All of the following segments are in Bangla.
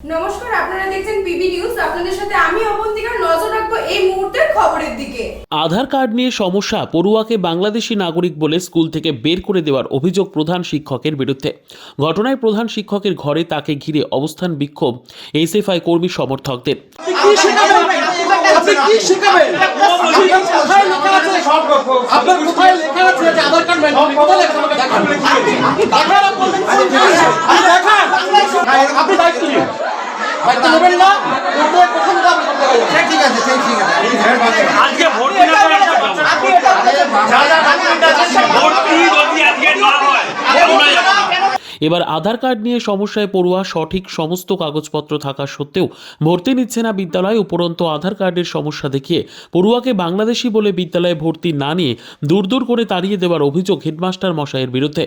নমস্কার আপনারা দেখছেন পিবি নিউজ। আপনাদের সাথে আমি অবন্তিকার নজর রাখব এই মুহূর্তের খবরের দিকে। আধার কার্ড নিয়ে সমস্যা পড়ুয়াকে বাংলাদেশি নাগরিক বলে স্কুল থেকে বের করে দেওয়ার অভিযোগ প্রধান শিক্ষকের বিরুদ্ধে। ঘটনায় প্রধান শিক্ষকের ঘরে তাকে ঘিরে অবস্থান বিক্ষোভ এসএফআই কর্মী সমর্থকদের। আপনি কি শেখাবেন? আপনার কোথায় লেখা আছে আপনার কোথায় লেখা আছে যে আধার কার্ড ম্যান্ডেটরি কোথায় লেখা আছে দেখান দেখান আপনি দেখান আপনি দায়িত্ব নিন দায়িত্ব নেবেন না করলে কখন যাবে ঠিক আছে ঠিক ঠিক আছে আজকে ভর্তি না করে একটা যাব। যা যা document আছে, ভর্তি যদি আজকে না হয়, আমরা যাব না। এবার আধার কার্ড নিয়ে সমস্যায় পড়ুয়া সঠিক সমস্ত কাগজপত্র থাকা সত্ত্বেও ভর্তি নিচ্ছে না বিদ্যালয় উপরন্ত আধার কার্ডের সমস্যা দেখিয়ে পড়ুয়াকে বাংলাদেশি বলে বিদ্যালয়ে ভর্তি না নিয়ে দূর দূর করে তাড়িয়ে দেওয়ার অভিযোগ হেডমাস্টার মশাইয়ের বিরুদ্ধে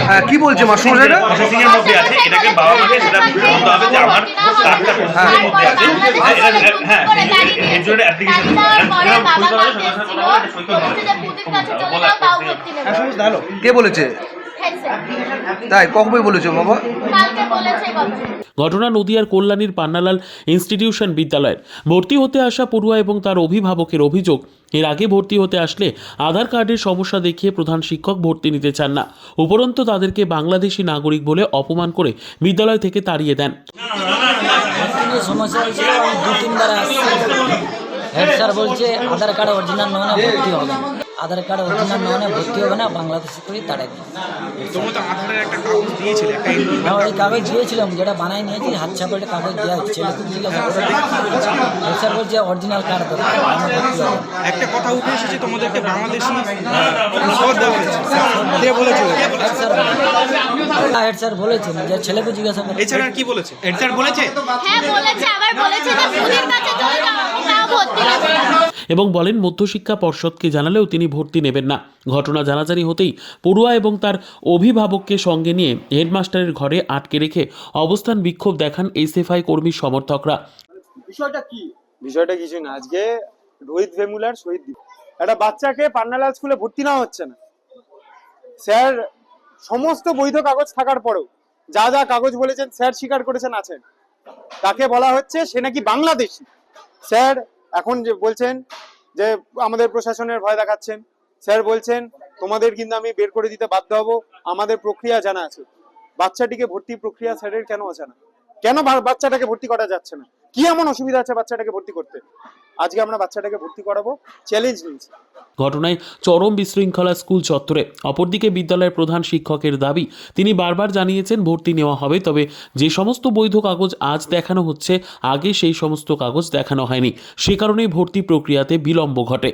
হ্যাঁ কি বলছে মাস্টারমশাইরা প্রসেসিং এর মধ্যে আছে এটাকে বাবা মাকে সেটা বলতে হবে যে আমার কার্ডটা প্রসেসিং এর মধ্যে আছে এটা- এটা- হ্যাঁ এর জন্য অ্যাপ্লিকেশন কে বলেছে তাই কবে বলেছে বাবা কালকে বলেছে কথা ঘটনা নদিয়ার কল্যাণীর পান্নালাল ইনস্টিটিউশন বিদ্যালয়ের ভর্তি হতে আসা পড়ুয়া এবং তার অভিভাবকের অভিযোগ এর আগে ভর্তি হতে আসলে আধার কার্ডের সমস্যা দেখিয়ে প্রধান শিক্ষক ভর্তি নিতে চান না উপরন্তু তাদেরকে বাংলাদেশি নাগরিক বলে অপমান করে বিদ্যালয় থেকে তাড়িয়ে দেন সমস্যা হেড স্যার বলছে আধার কার্ড অরিজিনাল নয় না ভর্তি হবে আধার কার্ড অরিজিনাল নয় না ভর্তি হবে না বাংলাদেশ করে তাড়াই একটা একটা হ্যাঁ ওই কাগজ দিয়েছিলাম যেটা বানাই নিয়েছি হাত ছাপাটে কাগজ দেওয়া হচ্ছে। হেড স্যার বলছে অরিজিনাল কার্ড দরকার। একটা কথা উঠে এসেছে তোমাদেরকে বাংলাদেশি হেড স্যার বলেছেন যে ছেলেকে জিজ্ঞাসা করে এছাড়া কি বলেছে? বলেছে? হ্যাঁ বলেছে আবার বলেছে যে কাছে এবং বলেন মধ্যশিক্ষা পর্ষদকে জানালেও তিনি ভর্তি নেবেন না। ঘটনা জানাজানি হতেই পড়ুয়া এবং তার অভিভাবককে সঙ্গে নিয়ে হেডমাস্টারের ঘরে আটকে রেখে অবস্থান বিক্ষোভ দেখান এসএফআই কর্মী সমর্থকরা। বিষয়টা কি? বিষয়টা কিছু না। আজকে রোহিত ভেমুলার শহীদ দিবস। একটা বাচ্চাকে পান্নালাল স্কুলে ভর্তি নেওয়া হচ্ছে না। স্যার সমস্ত বৈধ কাগজ থাকার পরেও যা যা কাগজ বলেছেন স্যার স্বীকার করেছেন আছেন। তাকে বলা হচ্ছে সে নাকি বাংলাদেশি। স্যার এখন যে বলছেন যে আমাদের প্রশাসনের ভয় দেখাচ্ছেন, স্যার বলছেন, তোমাদের কিন্তু আমি বের করে দিতে বাধ্য হব। আমাদের প্রক্রিয়া জানা আছে। বাচ্চাটিকে ভর্তি প্রক্রিয়া স্যারের কেন আছে না? কেন বাচ্চাটাকে ভর্তি করা যাচ্ছে না? কি এমন অসুবিধা আছে বাচ্চাটাকে ভর্তি করতে? আজকে আমরা বাচ্চাটাকে ভর্তি করাবো চ্যালেঞ্জ নিয়েছি। ঘটনায় চরম বিশৃঙ্খলা স্কুল চত্বরে। অপরদিকে বিদ্যালয়ের প্রধান শিক্ষকের দাবি তিনি বারবার জানিয়েছেন ভর্তি নেওয়া হবে তবে যে সমস্ত বৈধ কাগজ আজ দেখানো হচ্ছে আগে সেই সমস্ত কাগজ দেখানো হয়নি। সে কারণেই ভর্তি প্রক্রিয়াতে বিলম্ব ঘটে।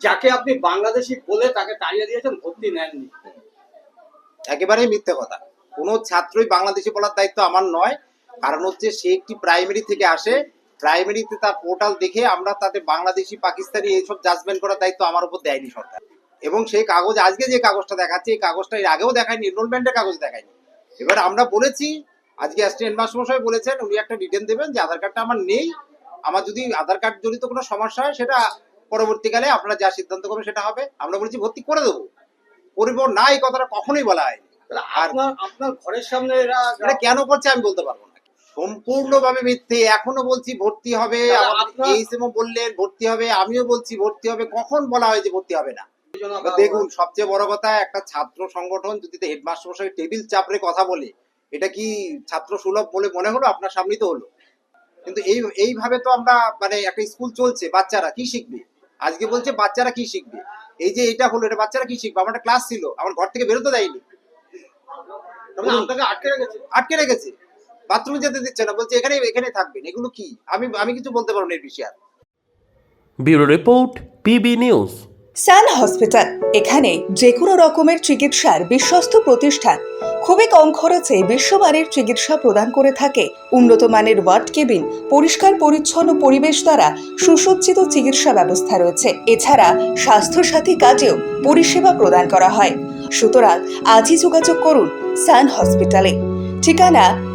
যাকে আপনি বাংলাদেশি বলে তাকে তাড়িয়ে দিয়েছেন ভর্তি নেননি। একেবারেই মিথ্যে কথা। কোনো ছাত্রই বাংলাদেশি বলার দায়িত্ব আমার নয়। কারণ হচ্ছে সে একটি প্রাইমারি থেকে আসে। প্রাইমারিতে তার পোর্টাল দেখে আমরা তাদের বাংলাদেশি পাকিস্তানি এইসব জাজমেন্ট করার দায়িত্ব আমার উপর দেয়নি সরকার। এবং সেই কাগজ আজকে যে কাগজটা দেখাচ্ছে এই কাগজটা এর আগেও দেখায়নি এনরোলমেন্টের কাগজ দেখায়নি। এবার আমরা বলেছি আজকে অ্যাসিস্ট্যান্ট মাস্টারমশাই বলেছেন উনি একটা রিটেন দেবেন যে আধার কার্ডটা আমার নেই। আমার যদি আধার কার্ড জড়িত কোনো সমস্যা হয় সেটা পরবর্তীকালে আপনারা যা সিদ্ধান্ত করবেন সেটা হবে। আমরা বলেছি ভর্তি করে দেবো। পরিবহন না এই কথাটা কখনোই বলা হয়নি। আর আপনার আপনার ঘরের সামনে এরা কেন করছে আমি বলতে পারব না। সম্পূর্ণভাবে মিথ্যে। এখনও বলছি ভর্তি হবে। বললেন ভর্তি হবে। আমিও বলছি ভর্তি হবে। কখন বলা হয় যে ভর্তি হবে না? দেখুন সবচেয়ে বড় কথা একটা ছাত্র সংগঠন যদি হেডমাস্টার মশাই টেবিল চাপড়ে কথা বলে এটা কি ছাত্র সুলভ বলে মনে হলো? আপনার সামনেই তো হলো। কিন্তু এই এইভাবে তো আমরা মানে একটা স্কুল চলছে বাচ্চারা কি শিখবে? আজকে বলছে বাচ্চারা কি শিখবে? এই যে এটা হলো এটা বাচ্চারা কি শিখবে? আমার একটা ক্লাস ছিল আমার ঘর থেকে বেরোতে দেয়নি। আটকে রেখেছে? আটকে রেখেছে। বাথরুমে যেতে দিচ্ছে না বলছে এখানে এখানে থাকবেন এগুলো কি? আমি আমি কিছু বলতে পারব না এর বিষয়ে আর। Bureau report PB news. Sun hospital এখানে যে কোনো রকমের চিকিৎসার বিশ্বস্ত প্রতিষ্ঠান। খুবই কম খরচে বিশ্বমানের চিকিৎসা প্রদান করে থাকে। উন্নত মানের ওয়ার্ড কেবিন পরিষ্কার পরিচ্ছন্ন পরিবেশ দ্বারা সুসজ্জিত চিকিৎসা ব্যবস্থা রয়েছে। এছাড়া স্বাস্থ্যসাথী কাজেও পরিষেবা প্রদান করা হয়। সুতরাং আজই যোগাযোগ করুন সান হসপিটালে। ঠিকানা